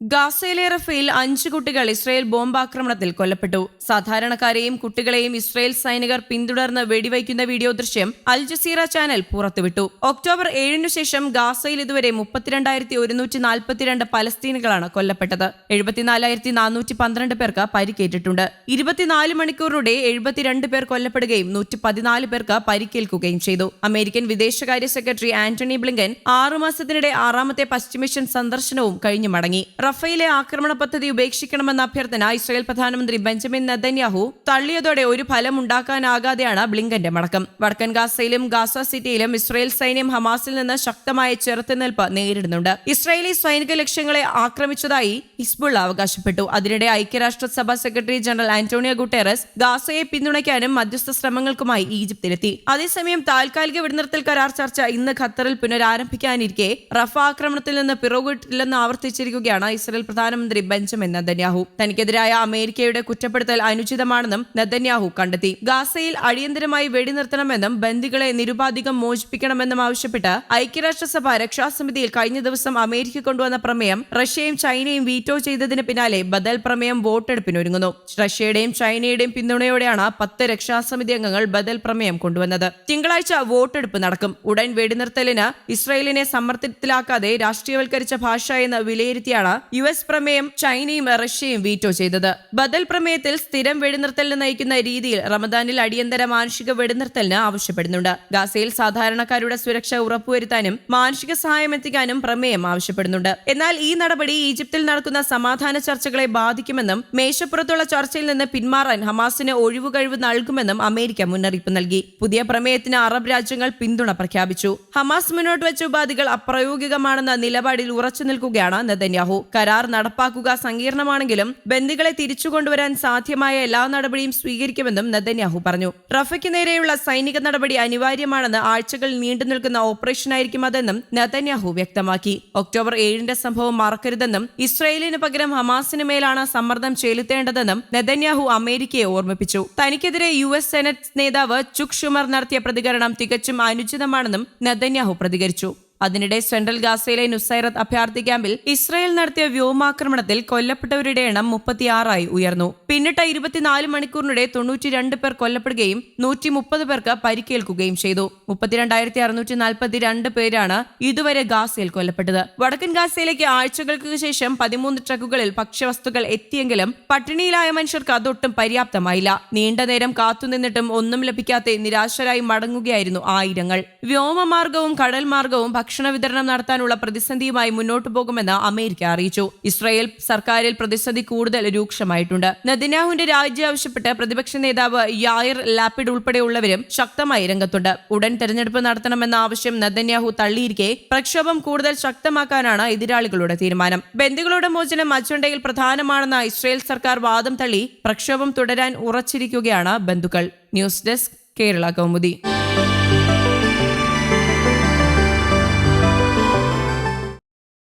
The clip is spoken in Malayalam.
ഗാസയിലെ റഫേൽ അഞ്ച് കുട്ടികൾ ഇസ്രയേൽ ബോംബാക്രമണത്തിൽ കൊല്ലപ്പെട്ടു. സാധാരണക്കാരെയും കുട്ടികളെയും ഇസ്രയേൽ സൈനികർ പിന്തുടർന്ന് വെടിവയ്ക്കുന്ന വീഡിയോ ദൃശ്യം അൽ ജസീറ ചാനൽ പുറത്തുവിട്ടു. ഒക്ടോബർ ഏഴിനു ശേഷം ഗാസയിൽ ഇതുവരെ മുപ്പത്തിരണ്ടായിരത്തി ഒരുന്നൂറ്റി നാൽപ്പത്തിരണ്ട് പലസ്തീനുകളാണ് കൊല്ലപ്പെട്ടത്. എഴുപത്തിനാലായിരത്തി നാനൂറ്റി പന്ത്രണ്ട് പേർക്ക് പരിക്കേറ്റിട്ടുണ്ട്. ഇരുപത്തിനാല് മണിക്കൂറിലൂടെ എഴുപത്തിരണ്ട് പേർ കൊല്ലപ്പെടുകയും നൂറ്റി പതിനാല് പേർക്ക് പരിക്കേൽക്കുകയും ചെയ്തു. അമേരിക്കൻ വിദേശകാര്യ സെക്രട്ടറി ആന്റണി ബ്ലിങ്കൻ ആറുമാസത്തിനിടെ ആറാമത്തെ പശ്ചിമേഷ്യൻ സന്ദർശനവും കഴിഞ്ഞു മടങ്ങി. റഫയിലെ ആക്രമണ പദ്ധതി ഉപേക്ഷിക്കണമെന്ന അഭ്യർത്ഥന ഇസ്രായേൽ പ്രധാനമന്ത്രി ബെഞ്ചമിൻ നെതന്യാഹു തള്ളിയതോടെ ഒരു ഫലമുണ്ടാക്കാനാകാതെയാണ് ബ്ലിങ്കന്റെ മടക്കം. വടക്കൻ ഗാസയിലും ഗാസ സിറ്റിയിലും ഇസ്രായേൽ സൈന്യം ഹമാസിൽ നിന്ന് ശക്തമായ ചെറുത്തുനിൽപ്പ് നേരിടുന്നുണ്ട്. ഇസ്രായേലി സൈനിക ലക്ഷ്യങ്ങളെ ആക്രമിച്ചതായി ഹിസ്ബുള്ള അവകാശപ്പെട്ടു. അതിനിടെ ഐക്യരാഷ്ട്രസഭ സെക്രട്ടറി ജനറൽ ആന്റോണിയോ ഗുട്ടേറസ് ഗാസയെ പിന്തുണയ്ക്കാനും മധ്യസ്ഥ ശ്രമങ്ങൾക്കുമായി ഈജിപ്തിലെത്തി. അതേസമയം താൽക്കാലിക വെടിനിർത്തൽ കരാർ ചർച്ച ഇന്ന് ഖത്തറിൽ പുനരാരംഭിക്കാനിരിക്കെ റഫ ആക്രമണത്തിൽ നിന്ന് പിറകുവിട്ടില്ലെന്ന് ആവർത്തിച്ചിരിക്കുകയാണ് ഇസ്രയേൽ പ്രധാനമന്ത്രി ബെഞ്ചമിൻ നെതന്യാഹു. തനിക്കെതിരായ അമേരിക്കയുടെ കുറ്റപ്പെടുത്തൽ അനുചിതമാണെന്നും നെതന്യാഹു കണ്ടെത്തി. ഗാസയിൽ അടിയന്തരമായി വെടിനിർത്തണമെന്നും ബന്ദികളെ നിരുപാധികം മോചിപ്പിക്കണമെന്നും ആവശ്യപ്പെട്ട് ഐക്യരാഷ്ട്രസഭ രക്ഷാസമിതിയിൽ കഴിഞ്ഞ ദിവസം അമേരിക്ക കൊണ്ടുവന്ന പ്രമേയം റഷ്യയും ചൈനയും വീറ്റോ ചെയ്തതിന് പിന്നാലെ ബദൽ പ്രമേയം വോട്ടെടുപ്പിനൊരുങ്ങുന്നു. റഷ്യയുടെയും ചൈനയുടെയും പിന്തുണയോടെയാണ് പത്ത് രക്ഷാസമിതി അംഗങ്ങൾ ബദൽ പ്രമേയം കൊണ്ടുവന്നത്. തിങ്കളാഴ്ച വോട്ടെടുപ്പ് നടക്കും. ഉടൻ വെടിനിർത്തലിന് ഇസ്രയേലിനെ സമ്മർദ്ദത്തിലാക്കാതെ രാഷ്ട്രീയവൽക്കരിച്ച ഭാഷ എന്ന് വിലയിരുത്തിയാണ് യു എസ് പ്രമേയം ചൈനയും റഷ്യയും വീറ്റോ ചെയ്തത്. ബദൽ പ്രമേയത്തിൽ സ്ഥിരം വെടിനിർത്തലിന് നയിക്കുന്ന രീതിയിൽ റമദാനിൽ അടിയന്തര മാനുഷിക വെടിനിർത്തലിന് ആവശ്യപ്പെടുന്നുണ്ട്. ഗാസയിൽ സാധാരണക്കാരുടെ സുരക്ഷ ഉറപ്പുവരുത്താനും മാനുഷിക സഹായം എത്തിക്കാനും പ്രമേയം ആവശ്യപ്പെടുന്നുണ്ട്. എന്നാൽ ഈ നടപടി ഈജിപ്തിൽ നടക്കുന്ന സമാധാന ചർച്ചകളെ ബാധിക്കുമെന്നും മേശപ്പുറത്തുള്ള ചർച്ചയിൽ നിന്ന് പിന്മാറാൻ ഹമാസിന് ഒഴിവുകഴിവ് നൽകുമെന്നും അമേരിക്ക മുന്നറിയിപ്പ് നൽകി. പുതിയ പ്രമേയത്തിന് അറബ് രാജ്യങ്ങൾ പിന്തുണ പ്രഖ്യാപിച്ചു. ഹമാസ് മുന്നോട്ട് വെച്ച ഉപാധികൾ അപ്രായോഗികമാണെന്ന നിലപാടിൽ ഉറച്ചു നിൽക്കുകയാണ് നെതന്യാഹു. കരാർ നടപ്പാക്കുക സങ്കീർണമാണെങ്കിലും ബന്ദികളെ തിരിച്ചു കൊണ്ടുവരാൻ സാധ്യമായ എല്ലാ നടപടിയും സ്വീകരിക്കുമെന്നും നെതന്യാഹു പറഞ്ഞു. റഫയ്ക്ക് നേരെയുള്ള സൈനിക നടപടി അനിവാര്യമാണെന്ന് ആഴ്ചകൾ നീണ്ടു നിൽക്കുന്ന ഓപ്പറേഷനായിരിക്കും അതെന്നും നെതന്യാഹു വ്യക്തമാക്കി. ഒക്ടോബർ ഏഴിന്റെ സംഭവം മറക്കരുതെന്നും ഇസ്രയേലിന് പകരം ഹമാസിന് മേലാണ് സമ്മർദ്ദം ചെലുത്തേണ്ടതെന്നും നെതന്യാഹു അമേരിക്കയെ ഓർമ്മിപ്പിച്ചു. തനിക്കെതിരെ യു എസ് സെനറ്റ് നേതാവ് ചുക് ഷുമർ നടത്തിയ പ്രതികരണം തികച്ചും അനുചിതമാണെന്നും നെതന്യാഹു പ്രതികരിച്ചു. അതിനിടെ സെൻട്രൽ ഗാസയിലെ നുസൈറത്ത് അഭയാർത്ഥി ക്യാമ്പിൽ ഇസ്രായേൽ നടത്തിയ വ്യോമാക്രമണത്തിൽ കൊല്ലപ്പെട്ടവരുടെ എണ്ണം മുപ്പത്തിയാറായി ഉയർന്നു. പിന്നിട്ട ഇരുപത്തിനാല് മണിക്കൂറിനിടെ തൊണ്ണൂറ്റിരണ്ട് പേർ കൊല്ലപ്പെടുകയും നൂറ്റി മുപ്പത് പേർക്ക് പരിക്കേൽക്കുകയും ചെയ്തു. മുപ്പത്തിരണ്ടായിരത്തി അറുന്നൂറ്റി നാൽപ്പത്തിരണ്ട് പേരാണ് ഇതുവരെ ഗാസയിൽ കൊല്ലപ്പെട്ടത്. വടക്കൻ ഗാസയിലേക്ക് ആഴ്ചകൾക്ക് ശേഷം പതിമൂന്ന് ട്രക്കുകളിൽ ഭക്ഷ്യവസ്തുക്കൾ എത്തിയെങ്കിലും പട്ടിണിയിലായ മനുഷ്യർക്ക് അതൊട്ടും പര്യാപ്തമായില്ല. നീണ്ട നേരം കാത്തുനിന്നിട്ടും ഒന്നും ലഭിക്കാതെ നിരാശരായി മടങ്ങുകയായിരുന്നു ആയിരങ്ങൾ. വ്യോമമാർഗവും കടൽ മാർഗവും ഭക്ഷണ വിതരണം നടത്താനുള്ള പ്രതിസന്ധിയുമായി മുന്നോട്ടു പോകുമെന്ന് അമേരിക്ക അറിയിച്ചു. ഇസ്രായേൽ സർക്കാരിൽ പ്രതിസന്ധി കൂടുതൽ രൂക്ഷമായിട്ടുണ്ട്. നദിനാഹുവിന്റെ രാജ്യം ആവശ്യപ്പെട്ട് പ്രതിപക്ഷ നേതാവ് യായർ ലാപ്പിഡ് ഉൾപ്പെടെയുള്ളവരും ശക്തമായി രംഗത്തുണ്ട്. ഉടൻ തെരഞ്ഞെടുപ്പ് നടത്തണമെന്ന ആവശ്യം നദന്യാഹു തള്ളിയിരിക്കെ പ്രക്ഷോഭം കൂടുതൽ ശക്തമാക്കാനാണ് എതിരാളികളുടെ തീരുമാനം. ബന്ദികളുടെ മോചനം അജണ്ടയിൽ പ്രധാനമാണെന്ന ഇസ്രായേൽ സർക്കാർ വാദം തള്ളി പ്രക്ഷോഭം തുടരാൻ ഉറച്ചിരിക്കുകയാണ് ബന്ധുക്കൾ. News desk Kerala Kaumudi.